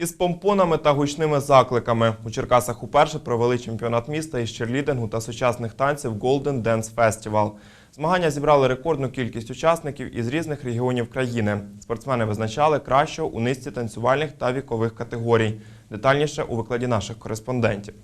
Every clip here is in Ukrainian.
Із помпонами та гучними закликами у Черкасах уперше провели чемпіонат міста із черлідингу та сучасних танців Golden Dance Festival. Змагання зібрали рекордну кількість учасників із різних регіонів країни. Спортсмени визначали кращого у низці танцювальних та вікових категорій. Детальніше у викладі наших кореспондентів.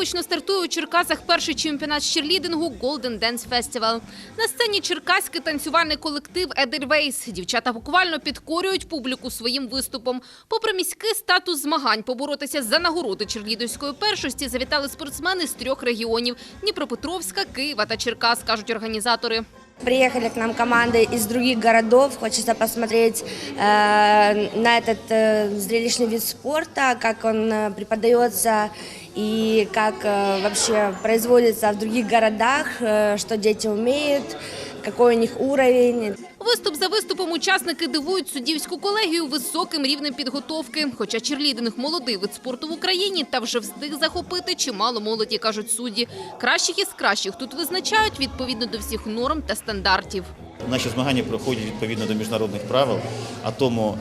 Так стартує у Черкасах перший чемпіонат з черлідингу Golden Dance Festival. На сцені черкаський танцювальний колектив Едельвейс. Дівчата буквально підкорюють публіку своїм виступом. Попри міський статус змагань, поборотися за нагороди черлідерської першості завітали спортсмени з трьох регіонів – Дніпропетровська, Києва та Черкас, кажуть організатори. Приехали к нам команды из других городов. Хочется посмотреть э, на этот э, зрелищный вид спорта, как он э, преподается и как э, вообще производится в других городах, э, что дети умеют, какой у них уровень. Виступ за виступом учасники дивують суддівську колегію високим рівнем підготовки. Хоча черлідинг – молодий вид спорту в Україні та вже встиг захопити чимало молоді, кажуть судді. Кращих із кращих тут визначають відповідно до всіх норм та стандартів. Наші змагання проходять відповідно до міжнародних правил, а тому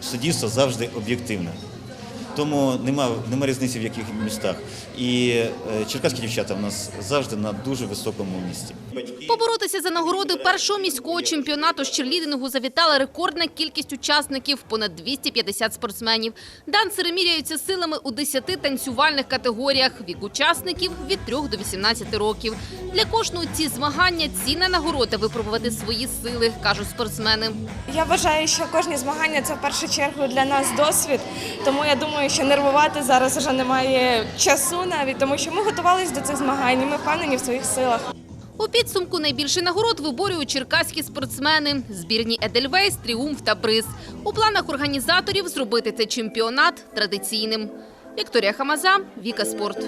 суддівство завжди об'єктивне. Тому нема, нема різниці в яких містах. І е, черкаські дівчата в нас завжди на дуже високому місці. Поборотися за нагороди першого міського чемпіонату з черлідингу завітала рекордна кількість учасників – понад 250 спортсменів. Данцери міряються силами у 10 танцювальних категоріях. Вік учасників – від 3 до 18 років. Для кожного ці змагання – цінна нагорода випробувати свої сили, кажуть спортсмени. Я вважаю, що кожні змагання це в першу чергу для нас досвід. Тому я думаю, що нервувати зараз вже немає часу навіть, тому що ми готувалися до цих змагань. Ми впевнені в своїх силах. У підсумку найбільше нагород виборюють черкаські спортсмени. Збірні Едельвейс, Тріумф та Приз. У планах організаторів зробити цей чемпіонат традиційним. Вікторія Хамаза, Віка Спорт.